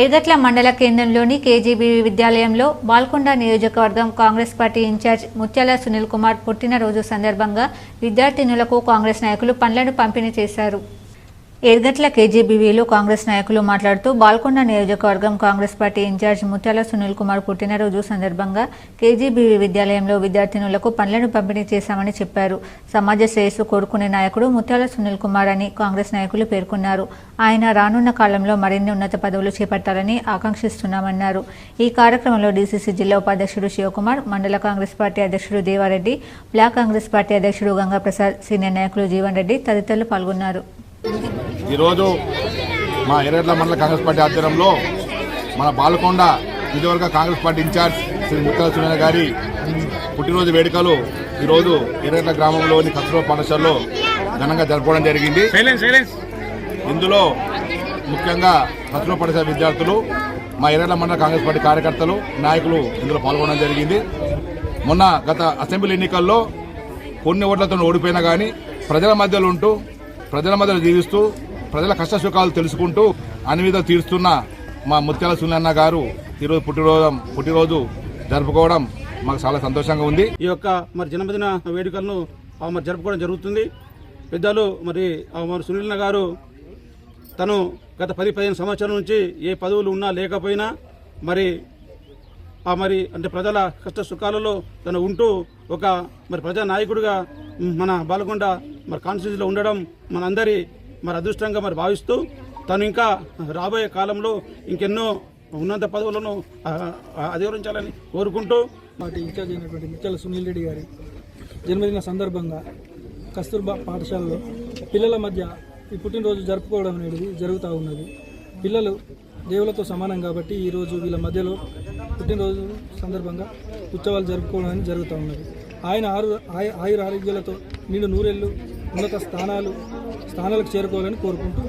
ఎర్గట్ల మండల కేంద్రంలోని కేజీబీ విద్యాలయంలో బాల్కొండ నియోజకవర్గం కాంగ్రెస్ పార్టీ ఇన్ఛార్జ్ ముత్యాల సునీల్ కుమార్ పుట్టినరోజు సందర్భంగా విద్యార్థినులకు కాంగ్రెస్ నాయకులు పండ్లను పంపిణీ చేశారు. ఎర్గట్ల కేజీబీవీలో కాంగ్రెస్ నాయకులు మాట్లాడుతూ బాల్కొండ నియోజకవర్గం కాంగ్రెస్ పార్టీ ఇన్ఛార్జ్ ముత్యాల సునీల్ కుమార్ పుట్టినరోజు సందర్భంగా కేజీబీవీ విద్యాలయంలో విద్యార్థినులకు పండ్లను పంపిణీ చేశామని చెప్పారు. సమాజ శ్రేయస్సు కోరుకునే నాయకుడు ముత్యాల సునీల్ కుమార్ అని కాంగ్రెస్ నాయకులు పేర్కొన్నారు. ఆయన రానున్న కాలంలో మరిన్ని ఉన్నత పదవులు చేపట్టాలని ఆకాంక్షిస్తున్నామన్నారు. ఈ కార్యక్రమంలో డీసీసీ జిల్లా ఉపాధ్యక్షుడు శివకుమార్ మండల కాంగ్రెస్ పార్టీ అధ్యక్షుడు దేవారెడ్డి బ్లాక్ కాంగ్రెస్ పార్టీ అధ్యక్షుడు గంగాప్రసాద్ సీనియర్ నాయకులు జీవన్ రెడ్డి తదితరులు పాల్గొన్నారు. ఈరోజు మా ఎర్రట్ల మండల కాంగ్రెస్ పార్టీ ఆధ్వర్యంలో మన బాలకొండ నియోజకవర్గ Congress party incharge Shri Muttala Sunila గారి పుట్టినరోజు వేడుకలు ఈరోజు ఎర్రట్ల గ్రామంలోని కస్తూర్బా పాఠశాలలో ఘనంగా జరుపుకోవడం జరిగింది. ఇందులో ముఖ్యంగా కస్తూర్బా పాఠశాల విద్యార్థులు మా ఎర్రట్ల మండల కాంగ్రెస్ పార్టీ కార్యకర్తలు నాయకులు ఇందులో పాల్గొనడం జరిగింది. మొన్న గత అసెంబ్లీ ఎన్నికల్లో కొన్ని ఓట్లతో ఓడిపోయినా కానీ ప్రజల మధ్యలో ఉంటూ ప్రజల మధ్యలో జీవిస్తూ ప్రజల కష్ట సుఖాలు తెలుసుకుంటూ అన్ని తీరుస్తున్న మా ముత్యాల సునన్న గారు ఈరోజు పుట్టినరోజు పుట్టినరోజు జరుపుకోవడం మాకు చాలా సంతోషంగా ఉంది. ఈ యొక్క మరి జన్మదిన వేడుకలను మరి జరుపుకోవడం జరుగుతుంది. పెద్దలు మరి మరి సునీల్ గారు తను గత పది పదిహేను సంవత్సరాల నుంచి ఏ పదవులు ఉన్నా లేకపోయినా మరి ఆ మరి అంటే ప్రజల కష్ట సుఖాలలో తను ఉంటూ ఒక మరి ప్రజానాయకుడిగా మన బాలకొండ మరి కాన్స్టిట్యూన్సీలో ఉండడం మనందరి మరి అదృష్టంగా మరి భావిస్తూ తను ఇంకా రాబోయే కాలంలో ఇంకెన్నో ఉన్నత పదవులను అధిగమించాలని కోరుకుంటూ వాటి ఇన్ఛార్జ్ అయినటువంటి ముత్యాల సునీల్ రెడ్డి గారి జన్మదిన సందర్భంగా కస్తూర్బా పాఠశాలలో పిల్లల మధ్య ఈ పుట్టినరోజు జరుపుకోవడం అనేది జరుగుతూ ఉన్నది. పిల్లలు దేవులతో సమానం కాబట్టి ఈరోజు వీళ్ళ మధ్యలో పుట్టినరోజు సందర్భంగా ఉత్సవాలు జరుపుకోవడం అనేది జరుగుతూ ఉన్నది. ఆయన ఆరు ఆయు ఆయుర ఆరోగ్యాలతో నిండు నూరెళ్ళు ఉన్నత స్థానాలు స్థానాలకు చేరుకోవాలని కోరుకుంటూ